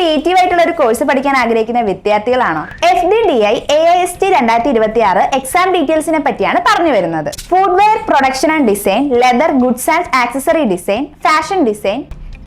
Creative ആയിട്ടുള്ള ഒരു course പഠിക്കാൻ ആഗ്രഹിക്കുന്ന വിദ്യാർത്ഥികളാണോ? F D D I A I S T രണ്ടായിരത്തി ഇരുപത്തി ആറ് എക്സാം ഡീറ്റെയിൽസിനെ പറ്റിയാണ് പറഞ്ഞു വരുന്നത്. Footwear production and design leather goods and accessory design fashion design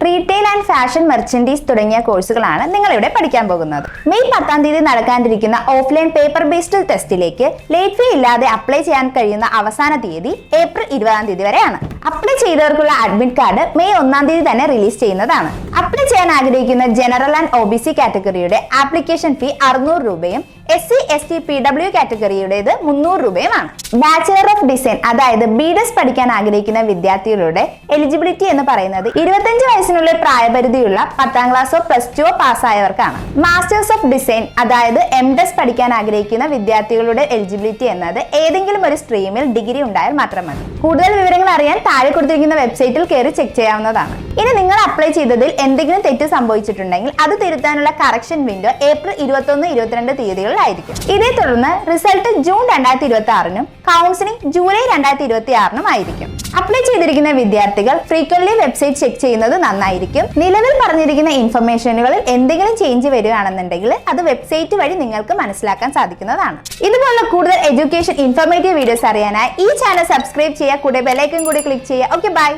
retail and fashion merchandise തുടങ്ങിയ കോഴ്സുകളാണ് നിങ്ങൾ ഇവിടെ പഠിക്കാൻ പോകുന്നത്. മെയ് പത്താം തീയതി നടക്കാനിരിക്കുന്ന ഓഫ്ലൈൻ പേപ്പർ ബേസ്ഡ് ടെസ്റ്റിലേക്ക് ലേറ്റ് ഫീ ഇല്ലാതെ അപ്ലൈ ചെയ്യാൻ കഴിയുന്ന അവസാന തീയതി ഏപ്രിൽ ഇരുപതാം തീയതി വരെയാണ്. അപ്ലൈ ചെയ്തവർക്കുള്ള അഡ്മിറ്റ് കാർഡ് മെയ് ഒന്നാം തീയതി തന്നെ റിലീസ് ചെയ്യുന്നതാണ്. അപ്ലൈ ചെയ്യാൻ ആഗ്രഹിക്കുന്ന general and O B C കാറ്റഗറിയുടെ application fee അറുന്നൂറ് രൂപയും S C S T P W കാറ്റഗറിയുടേത് മുന്നൂറ് രൂപയുമാണ്. ബാച്ചിലർ ഓഫ് ഡിസൈൻ അതായത് ബി ഡെസ് പഠിക്കാൻ ആഗ്രഹിക്കുന്ന വിദ്യാർത്ഥികളുടെ എലിജിബിലിറ്റി എന്ന് പറയുന്നത് ഇരുപത്തഞ്ച് വയസ്സിനുള്ള പ്രായപരിധിയുള്ള പത്താം ക്ലാസ്സോ പ്ലസ് ടുവോ പാസ്സായവർക്കാണ്. മാസ്റ്റേഴ്സ് ഓഫ് ഡിസൈൻ അതായത് എം ഡെസ് പഠിക്കാൻ ആഗ്രഹിക്കുന്ന വിദ്യാർത്ഥികളുടെ എലിജിബിലിറ്റി എന്നത് ഏതെങ്കിലും ഒരു സ്ട്രീമിൽ ഡിഗ്രി ഉണ്ടായാൽ മാത്രം മതി. കൂടുതൽ വിവരങ്ങൾ അറിയാൻ താഴെ കൊടുത്തിരിക്കുന്ന വെബ്സൈറ്റിൽ കയറി ചെക്ക് ചെയ്യാവുന്നതാണ്. ഇനി നിങ്ങൾ അപ്ലൈ ചെയ്തതിൽ എന്തെങ്കിലും തെറ്റ് സംഭവിച്ചിട്ടുണ്ടെങ്കിൽ അത് തിരുത്താനുള്ള കറക്ഷൻ വിൻഡോ ഏപ്രിൽ ഇരുപത്തൊന്ന് ഇരുപത്തിരണ്ട് തീയതികളിലായിരിക്കും. ഇതേ തുടർന്ന് റിസൾട്ട് ജൂൺ രണ്ടായിരത്തി ഇരുപത്തി ആറിനും കൗൺസിലിംഗ് ജൂലൈ രണ്ടായിരത്തി ഇരുപത്തി ആറിനും ആയിരിക്കും. അപ്ലൈ ചെയ്തിരിക്കുന്ന വിദ്യാർത്ഥികൾ ഫ്രീക്വന്റ്ലി വെബ്സൈറ്റ് ചെക്ക് ചെയ്യുന്നത് നന്നായിരിക്കും. നിലവിൽ പറഞ്ഞിരിക്കുന്ന ഇൻഫർമേഷനുകളിൽ എന്തെങ്കിലും ചേഞ്ച് വരികയാണെന്നുണ്ടെങ്കിൽ അത് വെബ്സൈറ്റ് വഴി നിങ്ങൾക്ക് മനസ്സിലാക്കാൻ സാധിക്കുന്നതാണ്. ഇതുപോലുള്ള കൂടുതൽ എഡ്യൂക്കേഷൻ ഇൻഫർമേറ്റീവ് വീഡിയോസ് അറിയാനായി ഈ ചാനൽ സബ്സ്ക്രൈബ് ചെയ്യുക കൂടെ ബെലൈക്കൻ കൂടി ക്ലിക്ക് ചെയ്യുക. Okay bye